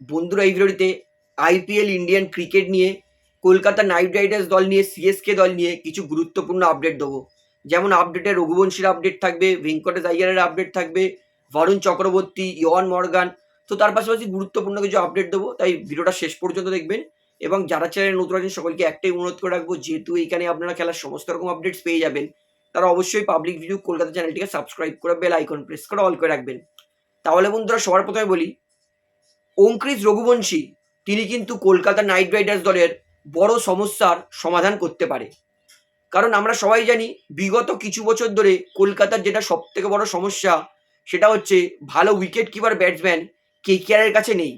বন্ধুরা এই ভিডিওটিতে আইপিএল ইন্ডিয়ান ক্রিকেট নিয়ে, কলকাতা নাইট রাইডার্স দল নিয়ে সিএসকে দল নিয়ে কিছু গুরুত্বপূর্ণ আপডেট দেবো। যেমন আপডেটে রঘুবংশীর আপডেট থাকবে, ভেঙ্কটেশ আইয়ারের আপডেট থাকবে বরুণ চক্রবর্তী ইয়ন মর্গান তো তার পাশাপাশি গুরুত্বপূর্ণ কিছু আপডেট দেবো, তাই ভিডিওটা শেষ পর্যন্ত দেখবেন। এবং যারা চ্যানেল নতুন আছেন, সকলকে একটাই অনুরোধ করে রাখব, যেহেতু এইখানে আপনারা খেলার সমস্ত রকম আপডেটস পেয়ে যাবেন, তারা অবশ্যই পাবলিক ভিডিও কলকাতা চ্যানেলটিকে সাবস্ক্রাইব করে বেল আইকন প্রেস করে অল করে রাখবেন। তাহলে বন্ধুরা, সবার প্রথমে বলি অঙ্কৃশ রঘুবংশী, তিনি কিন্তু কলকাতা নাইট রাইডার্স দলের বড় সমস্যার সমাধান করতে পারে। কারণ আমরা সবাই জানি, বিগত কিছু বছর ধরে কলকাতার যেটা সব থেকে বড় সমস্যা, সেটা হচ্ছে ভালো উইকেট কিপার ব্যাটসম্যান কেকেআরের কাছে নেই।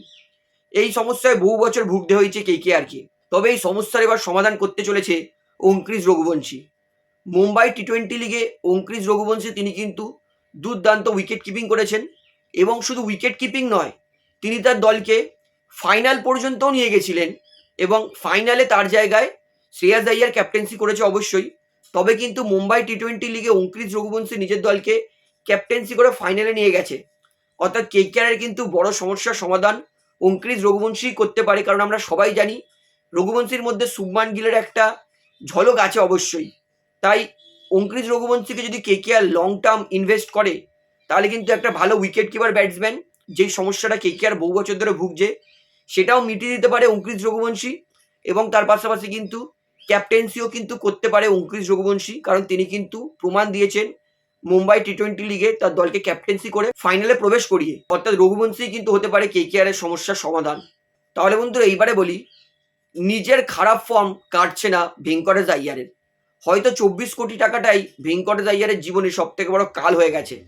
এই সমস্যায় বহু বছর ভুগতে হয়েছে কেকেআরকে তবে এই সমস্যার এবার সমাধান করতে চলেছে অঙ্কৃশ রঘুবংশী। মুম্বাই টি টোয়েন্টি লিগে অঙ্কৃশ রঘুবংশী, তিনি কিন্তু দুর্দান্ত উইকেট কিপিং করেছেন। এবং শুধু উইকেট কিপিং নয় তিনি তার দলকে ফাইনাল পর্যন্তও নিয়ে গেছিলেন এবং ফাইনালে তার জায়গায় শ্রেয়াস আইয়ার ক্যাপ্টেন্সি করেছে অবশ্যই। তবে কিন্তু মুম্বাই টি টোয়েন্টি লিগে অঙ্কৃশ রঘুবংশী নিজের দলকে ক্যাপ্টেন্সি করে ফাইনালে নিয়ে গেছে। অর্থাৎ কে কেকেআরের কিন্তু বড় সমস্যার সমাধান অঙ্কৃশ রঘুবংশী করতে পারে, কারণ আমরা সবাই জানি রঘুবংশীর মধ্যে শুভমান গিলের একটা ঝলক আছে অবশ্যই। তাই অঙ্কৃশ রঘুবংশীকে যদি কে কেকেআর লং টার্ম ইনভেস্ট করে, তাহলে কিন্তু একটা ভালো উইকেট কিপার ব্যাটসম্যান যেই সমস্যাটা কে কেকেআর বহু বছর ধরে ভুগছে, সেটাও মিটিয়ে দিতে পারে অঙ্কৃশ রঘুবংশী এবং তার পাশাপাশি কিন্তু ক্যাপ্টেন্সিও কিন্তু করতে পারে অঙ্কৃশ রঘুবংশী, কারণ তিনি কিন্তু প্রমাণ দিয়েছেন মুম্বাই টি টোয়েন্টি লিগে তার দলকে ক্যাপ্টেন্সি করে ফাইনালে প্রবেশ করিয়ে। অর্থাৎ রঘুবংশী কিন্তু হতে পারে কেকেআর এর সমস্যার সমাধান। তাহলে বন্ধুরা, এইবারে বলি, নিজের খারাপ ফর্ম কাটছে না ভেঙ্কটেশ আইয়ারের। হয়তো চব্বিশ কোটি টাকাটাই ভেঙ্কটেশ আইয়ারের জীবনে সব থেকে বড় কাল হয়ে গেছে।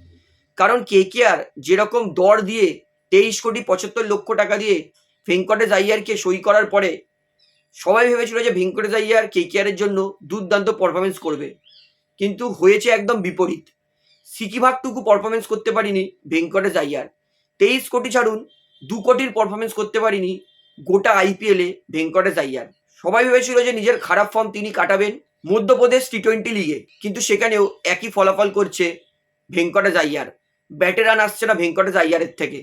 কারণ কে কেকেআর যেরকম দর দিয়ে তেইশ কোটি পঁচাত্তর লক্ষ টাকা দিয়ে ভেঙ্কটেশ আইয়ারকে সই করার পরে সবাই ভেবেছিল যে ভেঙ্কটেশ আইয়ার কেকেআরের জন্য দুর্দান্ত পারফরমেন্স করবে। কিন্তু হয়েছে একদম বিপরীত। সিকিভাগটুকু পারফরমেন্স করতে পারিনি ভেঙ্কটেশ আইয়ার। তেইশ কোটি ছাড়ুন, দু কোটির পারফরমেন্স করতে পারিনি গোটা আইপিএলে ভেঙ্কটেশ আইয়ার। সবাই ভেবেছিল যে নিজের খারাপ ফর্ম তিনি কাটাবেন মধ্যপ্রদেশ টি টোয়েন্টি লিগে কিন্তু সেখানেও একই ফলাফল করছে ভেঙ্কটেশ আইয়ার। ব্যাটে রান আসছে না ভেঙ্কটেশ আইয়ারের থেকে।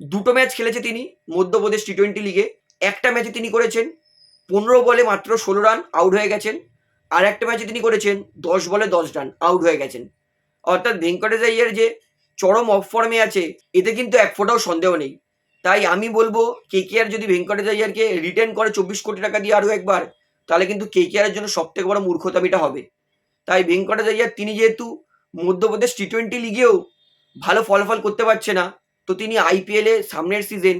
দুটো ম্যাচ খেলেছে তিনি মধ্যপ্রদেশ টি টোয়েন্টি লিগে। একটা ম্যাচে তিনি করেছেন পনেরো বলে মাত্র ষোলো রান, আউট হয়ে গেছেন। আর একটা ম্যাচে তিনি করেছেন দশ বলে দশ রান, আউট হয়ে গেছেন। অর্থাৎ ভেঙ্কটেশ আইয়ার যে চরম অফ ফর্মে আছে, এতে কিন্তু এক ফোটাও সন্দেহ নেই। তাই আমি বলব কেকেআর যদি ভেঙ্কটেশ আইয়ারকে রিটার্ন করে চব্বিশ কোটি টাকা দিয়ে আরও একবার, তাহলে কিন্তু কেকেআরের জন্য সব থেকে বড় মূর্খতামিটা হবে। তাই ভেঙ্কটেশ আইয়ার, তিনি যেহেতু মধ্যপ্রদেশ টি টোয়েন্টি লিগেও ভালো ফলাফল করতে পারছে না, তো তিনি আইপিএলে সামনের সিজন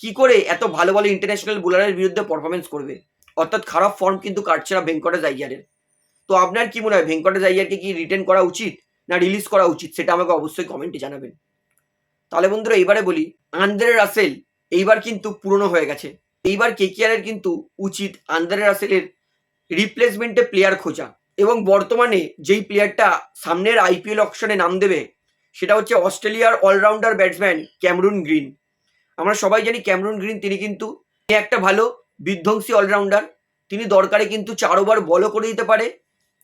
কি করে এত ভালো ভালো ইন্টারন্যাশনাল বোলারের বিরুদ্ধে পারফরমেন্স করবে? অর্থাৎ খারাপ ফর্ম কিন্তু কাটছে না ভেঙ্কটেশ আইয়ারের। তো আপনার কি মনে হয়, ভেঙ্কটেশ আইয়ারকে কি রিটার্ন করা উচিত না রিলিজ করা উচিত, সেটা আমাকে অবশ্যই কমেন্টে জানাবেন। তাহলে বন্ধুরা, এইবারে বলি, আন্দ্রে রাসেল এইবার কিন্তু পুরনো হয়ে গেছে। এইবার কেকিআরের কিন্তু উচিত আন্দ্রে রাসেলের রিপ্লেসমেন্টে প্লেয়ার খোঁজা। এবং বর্তমানে যেই প্লেয়ারটা সামনের আইপিএল অপশনে নাম দেবে সেটা হচ্ছে অস্ট্রেলিয়ার অলরাউন্ডার ব্যাটসম্যান ক্যামরুন গ্রিন। আমরা সবাই জানি ক্যামরুন গ্রিন, তিনি কিন্তু একটা ভালো বিধ্বংসী অলরাউন্ডার তিনি দরকারে কিন্তু চার ওভার বলও করে দিতে পারে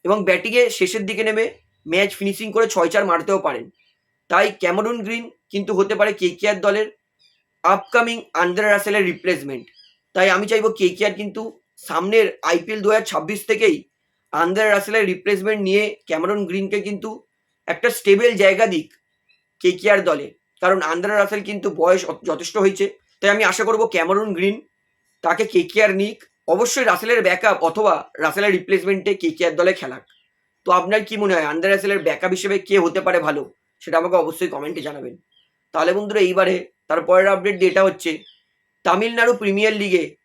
এবং ব্যাটিংয়ে শেষের দিকে নেমে ম্যাচ ফিনিশিং করে ছয় চার মারতেও পারেন। তাই ক্যামরুন গ্রিন কিন্তু হতে পারে কেকেআর দলের আপকামিং আন্দ্রে রাসেলের রিপ্লেসমেন্ট তাই আমি চাইব কেকেআর কিন্তু সামনের আইপিএল দু হাজার ছাব্বিশ থেকেই আন্দ্রে রাসেলের রিপ্লেসমেন্ট নিয়ে ক্যামরন গ্রিনকে কিন্তু একটা স্টেবল জায়গা দিক। কেকেআর দলে। কারণ আন্দ্রে রাসেল কিন্তু বয়স যথেষ্ট হয়েছে। তাই আমি আশা করব ক্যামরন গ্রিন তাকে কেকেআর নিক। অবশ্যই রাসেলের ব্যাকআপ অথবা রাসেলের রিপ্লেসমেন্টে কেকেআর দলে খেলাক। তো আপনার কি মনে হয়, আন্দ্রে রাসেলের ব্যাকআপ হিসেবে কে হতে পারে ভালো? সেটা আমাকে অবশ্যই কমেন্টে জানাবেন। তাহলে বন্ধুরা, এইবারে তার পরের আপডেট যেটা হচ্ছে, তামিলনাড়ু প্রিমিয়ার লিগে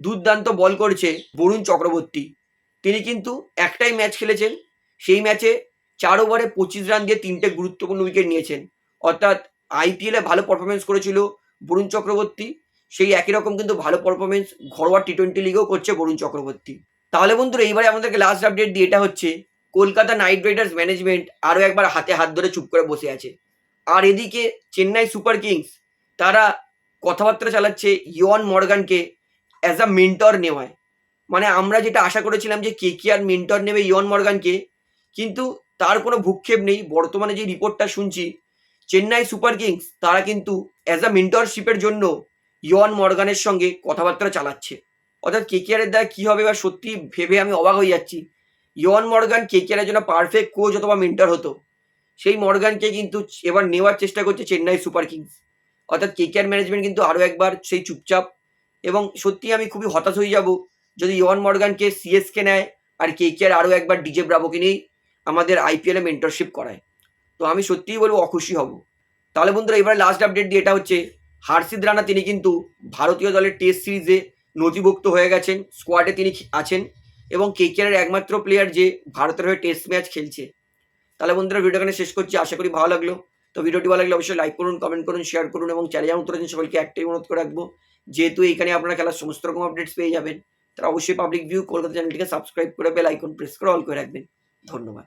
দুর্দান্ত বল করছে বরুণ চক্রবর্তী। তিনি কিন্তু একটাই ম্যাচ খেলেছেন। সেই ম্যাচে চার ওভারে পঁচিশ রান দিয়ে তিনটে গুরুত্বপূর্ণ উইকেট নিয়েছেন। অর্থাৎ আইপিএলে ভালো পারফরমেন্স করেছিল বরুণ চক্রবর্তী। সেই একই রকম কিন্তু ভালো পারফরমেন্স ঘরোয়া টি টোয়েন্টি লিগেও করছে বরুণ চক্রবর্তী। তাহলে বন্ধুরা, এইবারে আমাদেরকে লাস্ট আপডেট দিয়ে এটা হচ্ছে, কলকাতা নাইট রাইডার্স ম্যানেজমেন্ট আরও একবার হাতে হাত ধরে চুপ করে বসে আছে। আর এদিকে চেন্নাই সুপার কিংস, তারা কথাবার্তা চালাচ্ছে ইয়ন মর্গানকে অ্যাজ আ মেন্টর নেওয়ায়। মানে আমরা যেটা আশা করেছিলাম যে কে কে আর মেন্টর নেবে ইয়ন মর্গানকে কিন্তু তার কোনো ভূক্ষেপ নেই। বর্তমানে যে রিপোর্টটা শুনছি চেন্নাই সুপার কিংস তারা কিন্তু অ্যাজ আ মেন্টরশিপের জন্য ইয়ন মর্গানের সঙ্গে কথাবার্তা চালাচ্ছে। অর্থাৎ কেকেআরের দ্বারা কী হবে বা সত্যি ভেবে আমি অবাক হয়ে যাচ্ছি। ইয়ন মর্গান কেকেআরের জন্য পারফেক্ট কোচ অথবা মেন্টার হতো। সেই মর্গানকে কিন্তু এবার নেওয়ার চেষ্টা করছে চেন্নাই সুপার কিংস। অর্থাৎ কেকেআর ম্যানেজমেন্ট কিন্তু আরও একবার সেই চুপচাপ এবং সত্যি আমি খুবই হতাশ হয়ে যাব যদি ইয়ন মর্গানকে সিএসকে নেয় আর কেকেআর আরও একবার ডিজে ব্রাভোকে নিয়েই আমাদের আইপিএলে মেন্টরশিপ করায়। তো আমি সত্যিই বলব অখুশি হব। তাহলে বন্ধুরা, এবার লাস্ট আপডেট দিয়ে এটা হচ্ছে, হার্ষিদ রানা তিনি কিন্তু ভারতীয় দলের টেস্ট সিরিজে নথিভুক্ত হয়ে গেছেন স্কোয়াডে তিনি আছেন এবং কেকেআরের একমাত্র প্লেয়ার যে ভারতের হয়ে টেস্ট ম্যাচ খেলছে। তাহলে বন্ধুরা ভিডিও এখানে শেষ করছি, আশা করি ভালো লাগল। তো ভিডিওটি ভালো লাগলে অবশ্যই লাইক করুন কমেন্ট করুন শেয়ার করুন এবং চ্যানেল উত্তর দিন সকলকে একটাই অনুরোধ করে রাখব, যেহেতু এখানে আপনারা খেলার সমস্ত রকম আপডেটস পেয়ে যাবেন, তারা অবশ্যই পাবলিক ভিউ কলকাতা চ্যানেলটিকে সাবস্ক্রাইব করে বেল আইকন প্রেস করে অল করে রাখবেন। ধন্যবাদ।